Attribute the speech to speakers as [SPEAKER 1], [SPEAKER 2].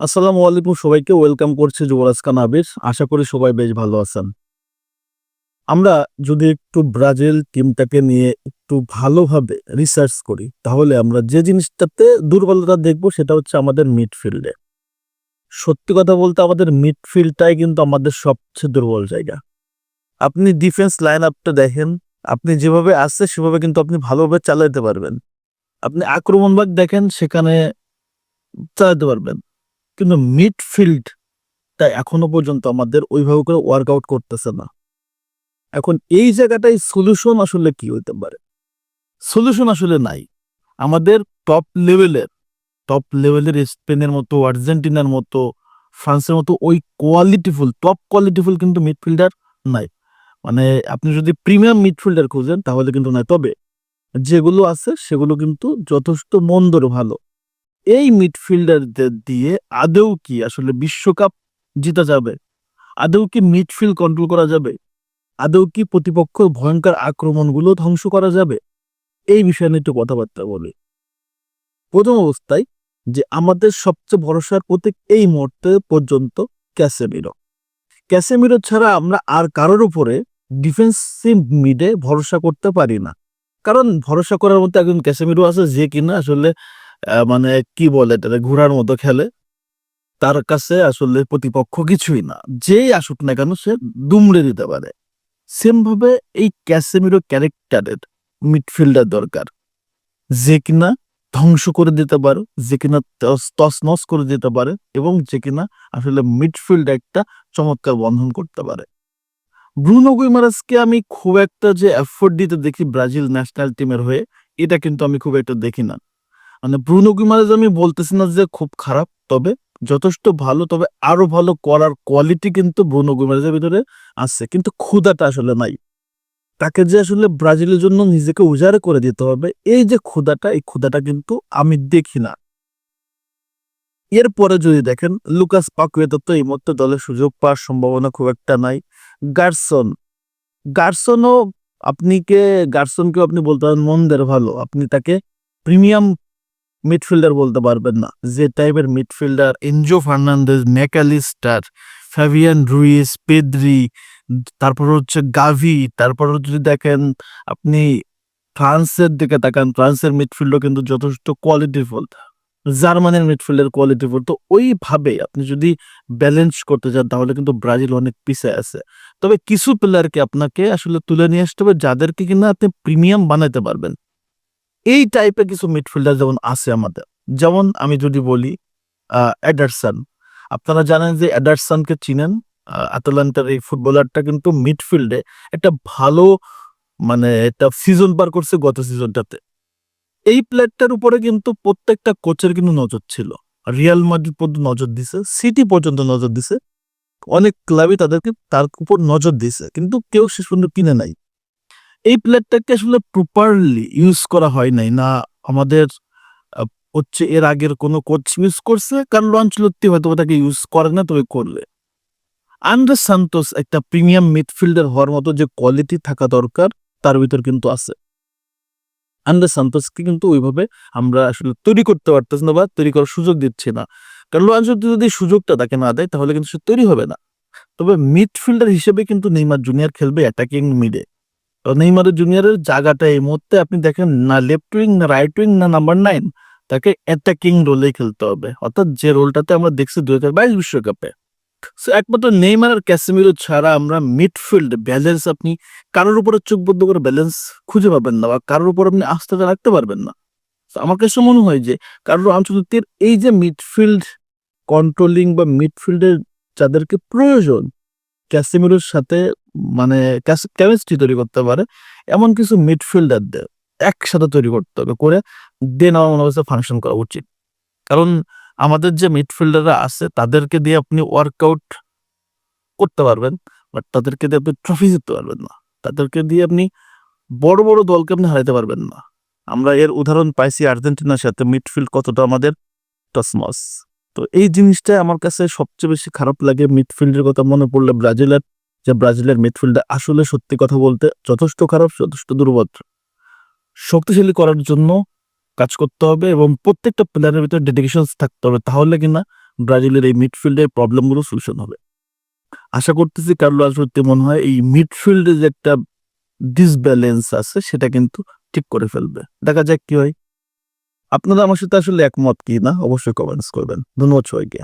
[SPEAKER 1] আসসালামু আলাইকুম সবাইকে, ওয়েলকাম করছি যুবরাজ খান আবির। আশা করি সবাই বেশ ভালো আছেন। আমরা যদি একটু ব্রাজিল টিমটাকে নিয়ে একটু ভালোভাবে রিসার্চ করি, তাহলে আমরা যে জিনিসটাতে দুর্বলতা দেখব সেটা হচ্ছে আমাদের মিডফিল্ডে সত্যি কথা বলতে আমাদের মিডফিল্ডটাই কিন্তু আমাদের সবচেয়ে দুর্বল জায়গা। আপনি ডিফেন্স লাইন আপটা দেখেন, আপনি যেভাবে আসছে সেভাবে কিন্তু আপনি ভালোভাবে চালাতে পারবেন। আপনি আক্রমণ ভাগ দেখেন, সেখানে চালাতে পারবেন। কিন্তু মিডফিল্ড তা এখনও পর্যন্ত আমাদের ওইভাবে করে ওয়ার্কআউট করতেছে না। এখন এই জায়গাটায় সলিউশন আসলে কি হতে পারে? সলিউশন আসলে নাই। আমাদের টপ লেভেলের টপ লেভেলের স্পেনের মতো, আর্জেন্টিনার মতো, ফ্রান্সের মতো ওই কোয়ালিটিফুল টপ কোয়ালিটিফুল কিন্তু মিডফিল্ডার নাই। মানে আপনি যদি প্রিমিয়াম মিডফিল্ডার খুঁজেন তাহলে কিন্তু নাই। তবে যেগুলো আছে সেগুলো কিন্তু যথেষ্ট মন্দর ভালো। এই মিডফিল্ডারদের দিয়ে আদৌ কি আসলে বিশ্বকাপ জিতা যাবে? আদৌ কি মিডফিল্ড কন্ট্রোল করা যাবে? আদৌ কি প্রতিপক্ষ ভয়ঙ্কর আক্রমণগুলো ধ্বংস করা যাবে? এই বিষয়ে নিয়ে একটু কথাবার্তা বলি। প্রথম অবস্থায় যে আমাদের সবচেয়ে ভরসার প্রতীক এই মুহূর্তে পর্যন্ত ক্যাসেমিরো। ক্যাসেমিরো ছাড়া আমরা আর কারোর উপরে ডিফেন্সিভ মিডে ভরসা করতে পারি না। কারণ ভরসা করার মধ্যে একজন ক্যাসেমিরো আছে যে কিনা আসলে মানে কি বলে এটা ঘোড়ার মতো খেলে। তার কাছে আসলে প্রতিপক্ষ কিছুই না। যেই আসুক না কেন সে দুমড়ে দিতে পারে। সেম ভাবে এই ক্যাসেমিরো ক্যারেক্টারের মিডফিল্ডার দরকার। যে কিনা ধ্বংস করে দিতে পারে, যে কিনা তস নস করে দিতে পারে এবং যে কিনা আসলে মিডফিল্ড একটা চমৎকার বন্ধন করতে পারে। ব্রুনো গুইমারাসকে আমি খুব একটা যে এফোর্ট দিতে দেখি ব্রাজিল ন্যাশনাল টিমের হয়ে, এটা কিন্তু আমি খুব একটা দেখি না। মানে ব্রুনো গুইমারাস আমি বলতেছি না যে খুব খারাপ, তবে যথেষ্ট ভালো, তবে আরও ভালো করার কোয়ালিটি কিন্তু ব্রুনো গুইমারাসের ভিতরে আছে। কিন্তু ক্ষুদাটা আসলে নাই। তাকে যে আসলে ব্রাজিলের জন্য নিজেকে উজাড় করে দিতে হবে, এই যে ক্ষুদাটা এই ক্ষুদাটা কিন্তু আমি দেখি না। এরপরে যদি দেখেন, লুকাস পাকুয়েতো তো এই মুহূর্তে দলের সুযোগ পাওয়ার সম্ভাবনা খুব একটা নাই। গার্সন, গার্সনও আপনি কে, গার্সনকেও আপনি বলতে পারেন মন্দের ভালো। আপনি তাকে প্রিমিয়াম মিডফিল্ডার বলতে পারবেন না। যে টাইপের midfielder Enzo Fernandez Mac Allister Fabian Ruiz Pedri তারপর হচ্ছে গাভি তারপর যদি দেখেন আপনি ফ্রান্সের দিকে তাকান ফ্রান্সের মিডফিল্ডও কিন্তু যথেষ্ট কোয়ালিটিফুল জার্মানির মিডফিল্ডের কোয়ালিটিফুল তো ওইভাবে আপনি যদি ব্যালেন্স করতে চান, তাহলে কিন্তু ব্রাজিল অনেক পিছিয়ে আছে। তবে কিছু প্লেয়ারকে আপনাকে আসলে তুলে নিয়ে আসতে হবে, যাদেরকে কিনা আপনি প্রিমিয়াম বানাইতে পারবেন। এই টাইপের কিছু মিডফিল্ডার যেমন আছে আমাদের। যেমন আমি যদি বলি আহ, এডারসন আপনারা জানেন যে এডারসনকে চিনেন? আহ, এই ফুটবলারটা কিন্তু মিডফিল্ডে একটা ভালো মানে একটা সিজন পার করছে গত সিজনটাতে এই প্লেয়ারটার উপরে কিন্তু প্রত্যেকটা কোচের কিন্তু নজর ছিল। রিয়াল মাদ্রিদ পর্যন্ত নজর দিছে সিটি পর্যন্ত নজর দিছে। অনেক ক্লাবই তাদেরকে তার উপর নজর দিছে। কিন্তু কেউ শেষ পর্যন্ত কিনে নাই। এই প্লেটটাকে আসলে প্রপারলি ইউজ করা হয় নাই। না, আমাদের হচ্ছে এর আগের কোনো কোচ ইউজ করছে কার্লো আঞ্চলত্তি হয়তো তাকে ইউজ করে না, তবে করলে। আন্দ্রে সান্তোস একটা প্রিমিয়াম মিডফিল্ডার হওয়ার মতো যে কোয়ালিটি থাকা দরকার, তার ভিতর কিন্তু আছে। আন্দ্রে সান্তোসকে কিন্তু ওইভাবে আমরা আসলে তৈরি করতে পারতেছি না বা তৈরি করার সুযোগ দিচ্ছি না। কার্লো আঞ্চলত্তি যদি সুযোগটা তাকে না দেয়, তাহলে কিন্তু সে তৈরি হবে না। তবে মিডফিল্ডার হিসেবে কিন্তু নেইমার জুনিয়র খেলবে অ্যাটাকিং মিডে নেইমারের জুনিয়রের জায়গাটা এই মুহূর্তে আপনি দেখেন না লেফট উইং না রাইট উইং না নাম্বার নাইন তাকে অ্যাটাকিং রোলে খেলতে হবে। অর্থাৎ যে রোলটাতে আমরা দেখছি দুই হাজার বাইশ বিশ্বকাপে। So, একমাত্র নেইমার আর ক্যাসিমিরো ছাড়া আমরা মিডফিল্ড ব্যালেন্স আপনি কারোর উপরে চোখ বদ্ধ করে ব্যালেন্স খুঁজে পাবেন না বা কারোর উপর আপনি আস্থাটা রাখতে পারবেন না। আমার কাছে মনে হয় যে কারোর আঞ্চলিকের এই যে মিডফিল্ড কন্ট্রোলিং বা মিডফিল্ডের যাদেরকে প্রয়োজন ক্যাসিমিরোর সাথে মানে কেমিস্ট্রি তৈরি করতে পারে। এমন কিছু মিডফিল্ডারদের একসাথে তৈরি করতে হবে করে দেন আমার মনে হচ্ছে ফাংশন করা উচিত। কারণ আমাদের যে মিডফিল্ডাররা আছে, তাদেরকে দিয়ে আপনি ওয়ার্কআউট করতে পারবেন বাট তাদেরকে দিয়ে আপনি ট্রফি জিততে পারবেন না। তাদেরকে দিয়ে আপনি বড় বড় দলকে আপনি হারাতে পারবেন না। আমরা এর উদাহরণ পাইছি আর্জেন্টিনার সাথে মিডফিল্ড কতটা আমাদের টসমস তো এই জিনিসটা আমার কাছে সবচেয়ে বেশি খারাপ লাগে মিডফিল্ডের কথা মনে পড়লে ব্রাজিলের যে ব্রাজিলের মিডফিল্ডে আসলে সত্যি কথা বলতে যথেষ্ট খারাপ, যথেষ্ট দুর্বল। শক্তিশালী করার জন্য কাজ করতে হবে এবং প্রত্যেকটা প্লেয়ারের ভিতরে ডেডিকেশন থাকতে হবে, তাহলে কিনা ব্রাজিলের এই মিডফিল্ডের প্রবলেমগুলো সলিউশন হবে। আশা করতেছি কার্লো আনচেলত্তি মনে হয় এই মিডফিল্ডে যে একটা ডিসব্যালেন্স আছে, সেটা কিন্তু ঠিক করে ফেলবে। দেখা যাক কি হয়। আপনারা আমার সাথে আসলে একমত কি না অবশ্যই কমেন্টস করবেন। ধন্যবাদ সবাইকে।